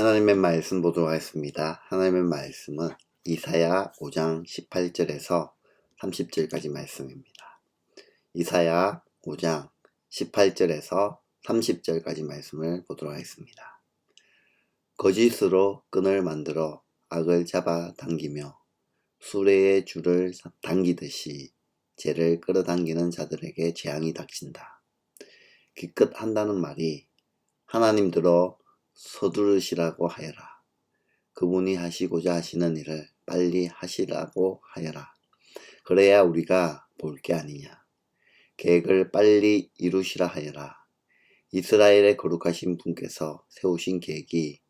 하나님의 말씀 보도록 하겠습니다. 하나님의 말씀은 이사야 5장 18절에서 30절까지 말씀입니다. 이사야 5장 18절에서 30절까지 말씀을 보도록 하겠습니다. 거짓으로 끈을 만들어 악을 잡아 당기며 수레의 줄을 당기듯이 죄를 끌어당기는 자들에게 재앙이 닥친다. 기껏 한다는 말이 하나님 들어 서두르시라고 하여라. 그분이 하시고자 하시는 일을 빨리 하시라고 하여라. 그래야 우리가 볼 게 아니냐. 계획을 빨리 이루시라 하여라. 이스라엘의 거룩하신 분께서 세우신 계획이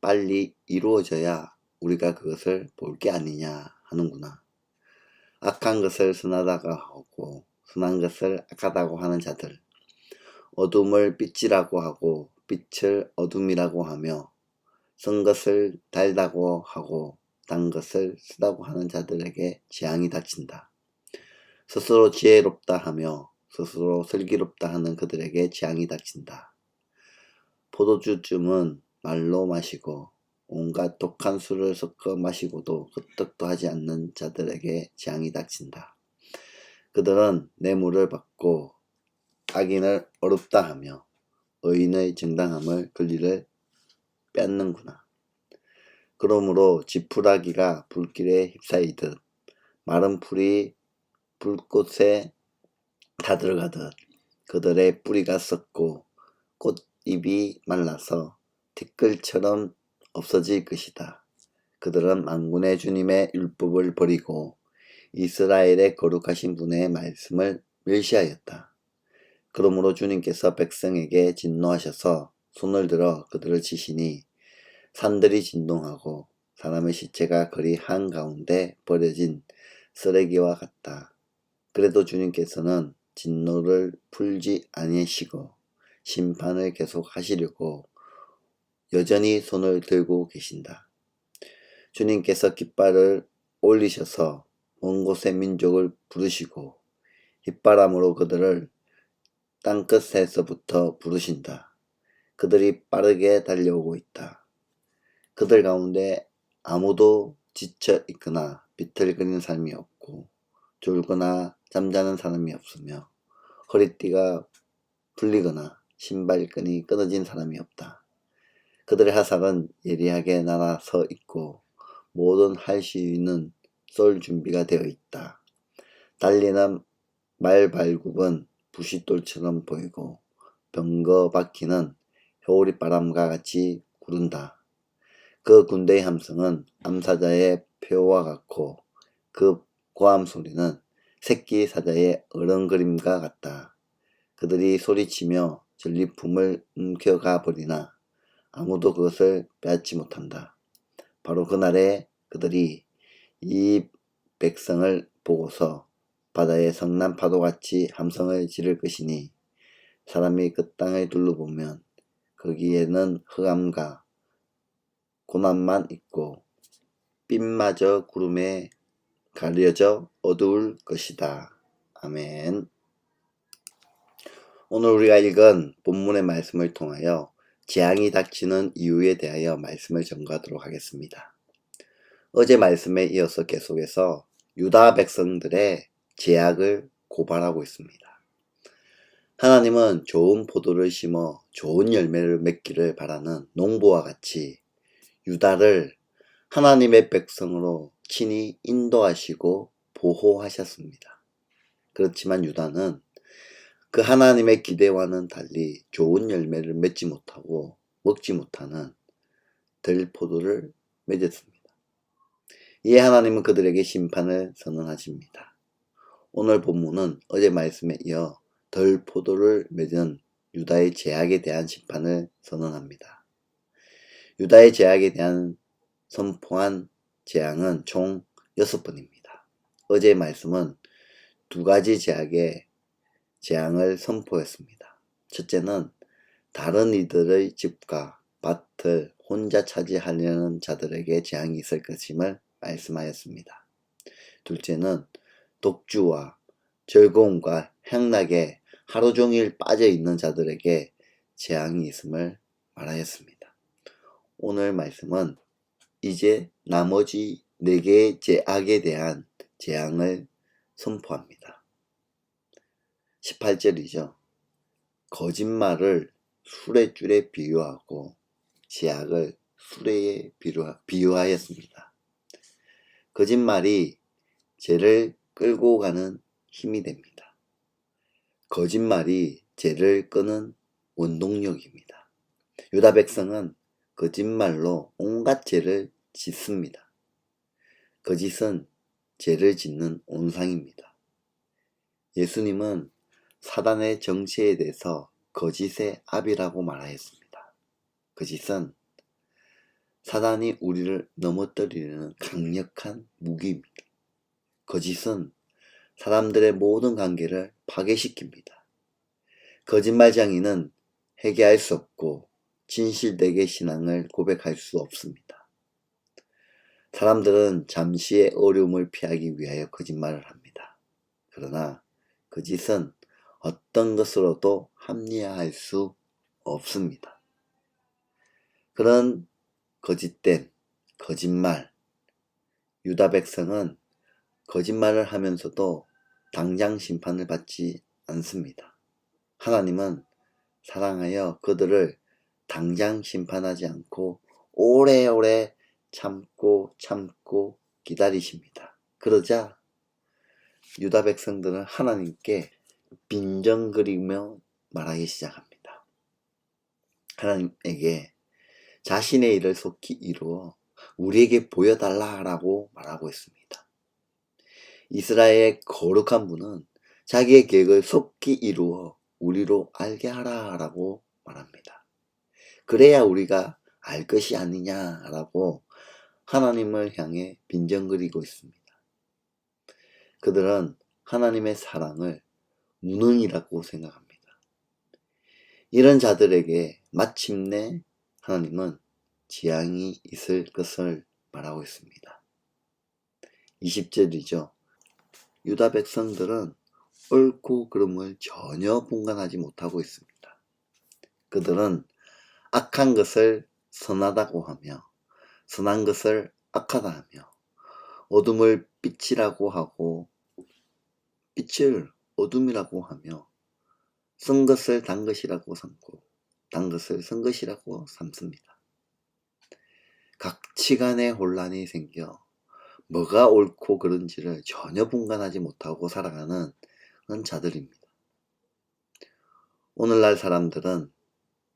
빨리 이루어져야 우리가 그것을 볼 게 아니냐 하는구나. 악한 것을 선하다고 하고 선한 것을 악하다고 하는 자들 어둠을 빛이라고 하고 빛을 어둠이라고 하며 쓴 것을 달다고 하고 단 것을 쓰다고 하는 자들에게 재앙이 닥친다. 스스로 지혜롭다 하며 스스로 슬기롭다 하는 그들에게 재앙이 닥친다. 포도주쯤은 말로 마시고 온갖 독한 술을 섞어 마시고도 끄떡도 하지 않는 자들에게 재앙이 닥친다. 그들은 뇌물을 받고 악인을 어렵다 하며 의인의 정당함을 권리를 뺏는구나. 그러므로 지푸라기가 불길에 휩싸이듯 마른 풀이 불꽃에 다 들어가듯 그들의 뿌리가 썩고 꽃잎이 말라서 티끌처럼 없어질 것이다. 그들은 만군의 주님의 율법을 버리고 이스라엘의 거룩하신 분의 말씀을 멸시하였다. 그러므로 주님께서 백성에게 진노하셔서 손을 들어 그들을 치시니 산들이 진동하고 사람의 시체가 거리 한가운데 버려진 쓰레기와 같다. 그래도 주님께서는 진노를 풀지 아니시고 심판을 계속 하시려고 여전히 손을 들고 계신다. 주님께서 깃발을 올리셔서 먼 곳의 민족을 부르시고 휘바람으로 그들을 땅끝에서부터 부르신다. 그들이 빠르게 달려오고 있다. 그들 가운데 아무도 지쳐 있거나 비틀거리는 사람이 없고 졸거나 잠자는 사람이 없으며 허리띠가 풀리거나 신발끈이 끊어진 사람이 없다. 그들의 하삭은 예리하게 날아서 있고 모든 할수 있는 쏠 준비가 되어 있다. 달리는 말발굽은 부싯돌처럼 보이고 병거 바퀴는 효리 바람과 같이 구른다. 그 군대의 함성은 암사자의 표와 같고 그 고함 소리는 새끼 사자의 어른그림과 같다. 그들이 소리치며 전리품을 움켜가 버리나 아무도 그것을 빼앗지 못한다. 바로 그날에 그들이 이 백성을 보고서 바다의 성난 파도같이 함성을 지를 것이니 사람이 그 땅을 둘러보면 거기에는 흑암과 고난만 있고 빛마저 구름에 가려져 어두울 것이다. 아멘. 오늘 우리가 읽은 본문의 말씀을 통하여 재앙이 닥치는 이유에 대하여 말씀을 전가하도록 하겠습니다. 어제 말씀에 이어서 계속해서 유다 백성들의 제약을 고발하고 있습니다. 하나님은 좋은 포도를 심어 좋은 열매를 맺기를 바라는 농부와 같이 유다를 하나님의 백성으로 친히 인도하시고 보호하셨습니다. 그렇지만 유다는 그 하나님의 기대와는 달리 좋은 열매를 맺지 못하고 먹지 못하는 들포도를 맺었습니다. 이에 하나님은 그들에게 심판을 선언하십니다. 오늘 본문은 어제 말씀에 이어 덜 포도를 맺은 유다의 제약에 대한 심판을 선언합니다. 유다의 제약에 대한 선포한 재앙은 총 6번입니다. 어제 말씀은 두 가지 제약의 재앙을 선포했습니다. 첫째는 다른 이들의 집과 밭을 혼자 차지하려는 자들에게 재앙이 있을 것임을 말씀하였습니다. 둘째는 독주와 즐거움과 향락에 하루 종일 빠져 있는 자들에게 재앙이 있음을 말하였습니다. 오늘 말씀은 이제 나머지 네 개의 제악에 대한 재앙을 선포합니다. 18절이죠. 거짓말을 수레줄에 비유하고 제약을 수레에 비유하, 비유하였습니다. 거짓말이 죄를 끌고 가는 힘이 됩니다. 거짓말이 죄를 끄는 원동력입니다. 유다 백성은 거짓말로 온갖 죄를 짓습니다. 거짓은 죄를 짓는 온상입니다. 예수님은 사단의 정체에 대해서 거짓의 압이라고 말하였습니다. 거짓은 사단이 우리를 넘어뜨리는 강력한 무기입니다. 거짓은 사람들의 모든 관계를 파괴시킵니다. 거짓말 장인은 회개할 수 없고 진실되게 신앙을 고백할 수 없습니다. 사람들은 잠시의 어려움을 피하기 위하여 거짓말을 합니다. 그러나 거짓은 어떤 것으로도 합리화할 수 없습니다. 그런 거짓된 거짓말, 유다 백성은 거짓말을 하면서도 당장 심판을 받지 않습니다. 하나님은 사랑하여 그들을 당장 심판하지 않고 오래오래 참고 참고 기다리십니다. 그러자 유다 백성들은 하나님께 빈정거리며 말하기 시작합니다. 하나님에게 자신의 일을 속히 이루어 우리에게 보여달라라고 말하고 있습니다. 이스라엘의 거룩한 분은 자기의 계획을 속히 이루어 우리로 알게 하라라고 말합니다. 그래야 우리가 알 것이 아니냐라고 하나님을 향해 빈정거리고 있습니다. 그들은 하나님의 사랑을 무능이라고 생각합니다. 이런 자들에게 마침내 하나님은 재앙이 있을 것을 말하고 있습니다. 20절이죠. 유다 백성들은 옳고 그름을 전혀 분간하지 못하고 있습니다. 그들은 악한 것을 선하다고 하며 선한 것을 악하다 하며 어둠을 빛이라고 하고 빛을 어둠이라고 하며 쓴 것을 단 것이라고 삼고 단 것을 쓴 것이라고 삼습니다. 각치간의 혼란이 생겨 뭐가 옳고 그른지를 전혀 분간하지 못하고 살아가는 자들입니다. 오늘날 사람들은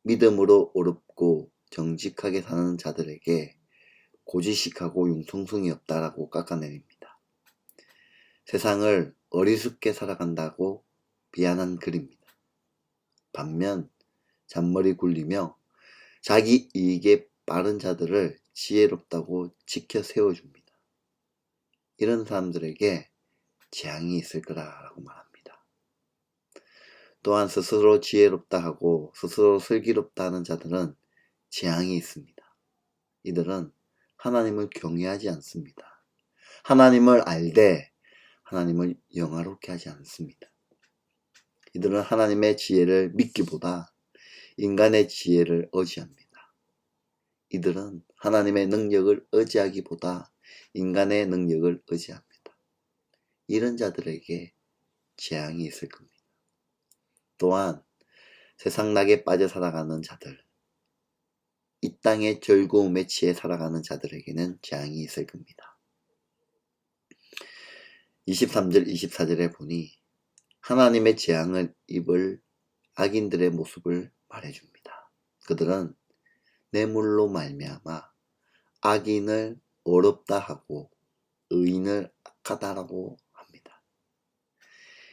믿음으로 어렵고 정직하게 사는 자들에게 고지식하고 융통성이 없다라고 깎아내립니다. 세상을 어리숙게 살아간다고 비난한 글입니다. 반면 잔머리 굴리며 자기 이익에 빠른 자들을 지혜롭다고 지켜 세워줍니다. 이런 사람들에게 재앙이 있을 거라고 말합니다. 또한 스스로 지혜롭다 하고 스스로 슬기롭다 하는 자들은 재앙이 있습니다. 이들은 하나님을 경외하지 않습니다. 하나님을 알되 하나님을 영화롭게 하지 않습니다. 이들은 하나님의 지혜를 믿기보다 인간의 지혜를 의지합니다. 이들은 하나님의 능력을 의지하기보다 인간의 능력을 의지합니다. 이런 자들에게 재앙이 있을 겁니다. 또한 세상 낙에 빠져 살아가는 자들, 이 땅의 즐거움에 취해 살아가는 자들에게는 재앙이 있을 겁니다. 23절, 24절에 보니 하나님의 재앙을 입을 악인들의 모습을 말해줍니다. 그들은 뇌물로 말미암아 악인을 어렵다 하고 의인을 악하다라고 합니다.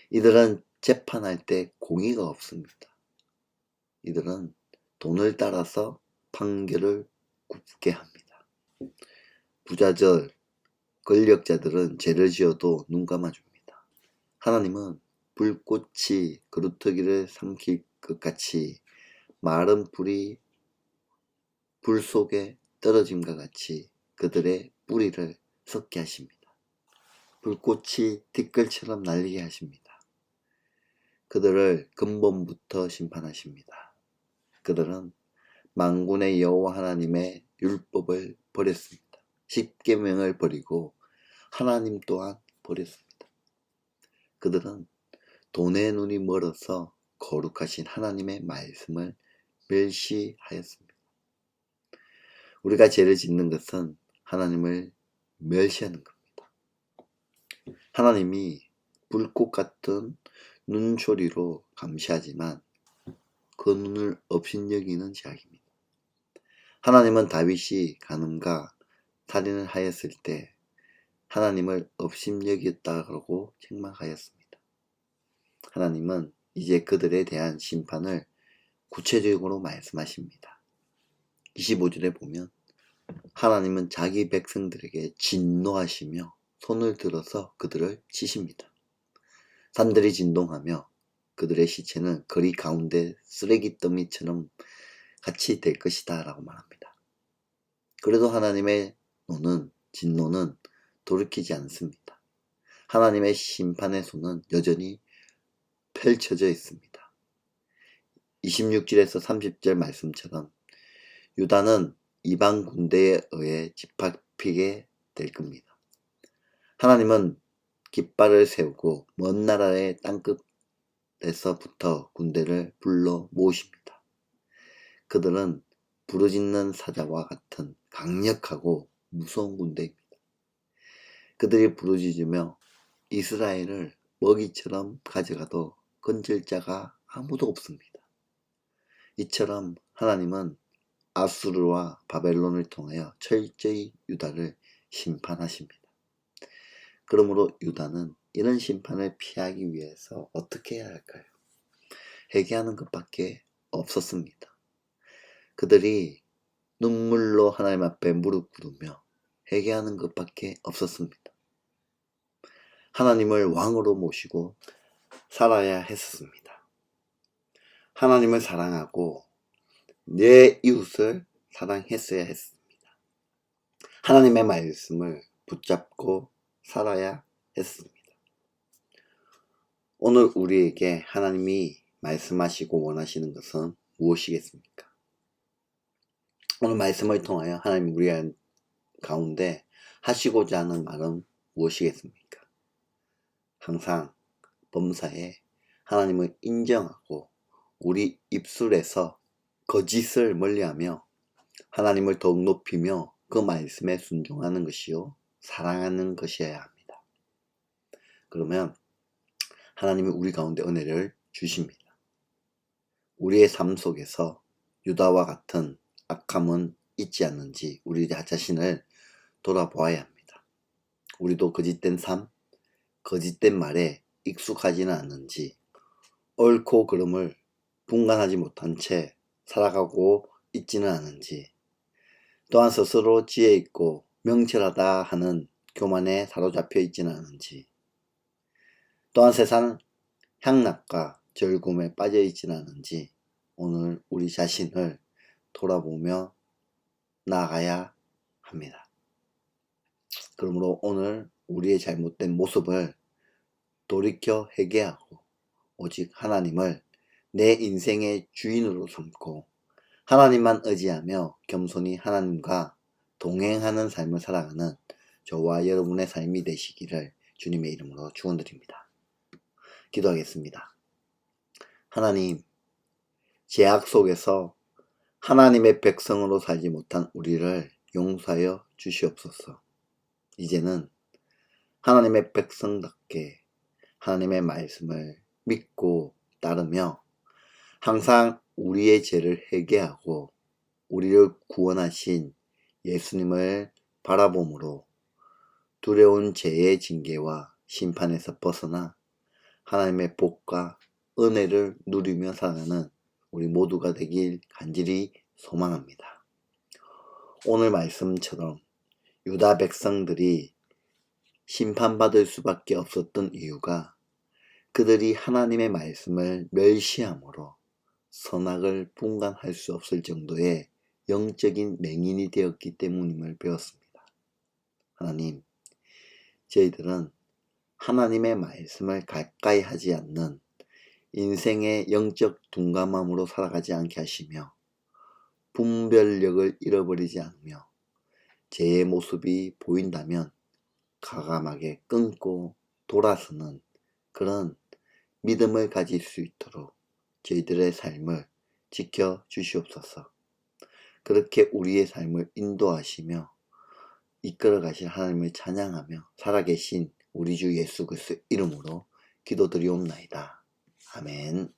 이들은 재판할 때 공의가 없습니다. 이들은 돈을 따라서 판결을 굽게 합니다. 부자절, 권력자들은 죄를 지어도 눈 감아줍니다. 하나님은 불꽃이 그루터기를 삼킬 것 같이 마른 불이 불 속에 떨어짐과 같이 그들의 뿌리를 썩게 하십니다. 불꽃이 티끌처럼 날리게 하십니다. 그들을 근본부터 심판하십니다. 그들은 망군의 여호와 하나님의 율법을 버렸습니다. 십계명을 버리고 하나님 또한 버렸습니다. 그들은 돈의 눈이 멀어서 거룩하신 하나님의 말씀을 멸시하였습니다. 우리가 죄를 짓는 것은 하나님을 멸시하는 겁니다. 하나님이 불꽃 같은 눈초리로 감시하지만 그 눈을 업신여기는 죄악입니다. 하나님은 다윗이 간음과 살인을 하였을 때 하나님을 업신여겼다고 책망하였습니다. 하나님은 이제 그들에 대한 심판을 구체적으로 말씀하십니다. 25절에 보면 하나님은 자기 백성들에게 진노하시며 손을 들어서 그들을 치십니다. 산들이 진동하며 그들의 시체는 거리 가운데 쓰레기 더미처럼 같이 될 것이다 라고 말합니다. 그래도 하나님의 노는 진노는 돌이키지 않습니다. 하나님의 심판의 손은 여전히 펼쳐져 있습니다. 26절에서 30절 말씀처럼 유다는 이방 군대에 의해 집합히게 될 겁니다. 하나님은 깃발을 세우고 먼 나라의 땅끝에서부터 군대를 불러 모으십니다. 그들은 부르짖는 사자와 같은 강력하고 무서운 군대입니다. 그들이 부르짖으며 이스라엘을 먹이처럼 가져가도 건질 자가 아무도 없습니다. 이처럼 하나님은 아수르와 바벨론을 통하여 철저히 유다를 심판하십니다. 그러므로 유다는 이런 심판을 피하기 위해서 어떻게 해야 할까요? 회개하는 것밖에 없었습니다. 그들이 눈물로 하나님 앞에 무릎 꿇으며 회개하는 것밖에 없었습니다. 하나님을 왕으로 모시고 살아야 했었습니다. 하나님을 사랑하고 내 이웃을 사랑했어야 했습니다. 하나님의 말씀을 붙잡고 살아야 했습니다. 오늘 우리에게 하나님이 말씀하시고 원하시는 것은 무엇이겠습니까? 오늘 말씀을 통하여 하나님 우리 가운데 하시고자 하는 말은 무엇이겠습니까? 항상 범사에 하나님을 인정하고 우리 입술에서 거짓을 멀리하며 하나님을 더욱 높이며 그 말씀에 순종하는 것이요 사랑하는 것이어야 합니다. 그러면 하나님이 우리 가운데 은혜를 주십니다. 우리의 삶 속에서 유다와 같은 악함은 있지 않는지 우리 자신을 돌아보아야 합니다. 우리도 거짓된 삶, 거짓된 말에 익숙하지는 않는지 옳고 그름을 분간하지 못한 채 살아가고 있지는 않은지 또한 스스로 지혜 있고 명철하다 하는 교만에 사로잡혀 있지는 않은지 또한 세상 향락과 절굼에 빠져 있지는 않은지 오늘 우리 자신을 돌아보며 나아가야 합니다. 그러므로 오늘 우리의 잘못된 모습을 돌이켜 회개하고 오직 하나님을 내 인생의 주인으로 삼고 하나님만 의지하며 겸손히 하나님과 동행하는 삶을 살아가는 저와 여러분의 삶이 되시기를 주님의 이름으로 축원드립니다. 기도하겠습니다. 하나님, 제약 속에서 하나님의 백성으로 살지 못한 우리를 용서하여 주시옵소서. 이제는 하나님의 백성답게 하나님의 말씀을 믿고 따르며 항상 우리의 죄를 회개하고 우리를 구원하신 예수님을 바라봄으로 두려운 죄의 징계와 심판에서 벗어나 하나님의 복과 은혜를 누리며 살아가는 우리 모두가 되길 간절히 소망합니다. 오늘 말씀처럼 유다 백성들이 심판받을 수밖에 없었던 이유가 그들이 하나님의 말씀을 멸시함으로 선악을 분간할 수 없을 정도의 영적인 맹인이 되었기 때문임을 배웠습니다. 하나님, 저희들은 하나님의 말씀을 가까이 하지 않는 인생의 영적 둔감함으로 살아가지 않게 하시며 분별력을 잃어버리지 않으며 제 모습이 보인다면 가감하게 끊고 돌아서는 그런 믿음을 가질 수 있도록 저희들의 삶을 지켜 주시옵소서. 그렇게 우리의 삶을 인도하시며 이끌어 가실 하나님을 찬양하며 살아계신 우리 주 예수 그리스도 이름으로 기도드리옵나이다. 아멘.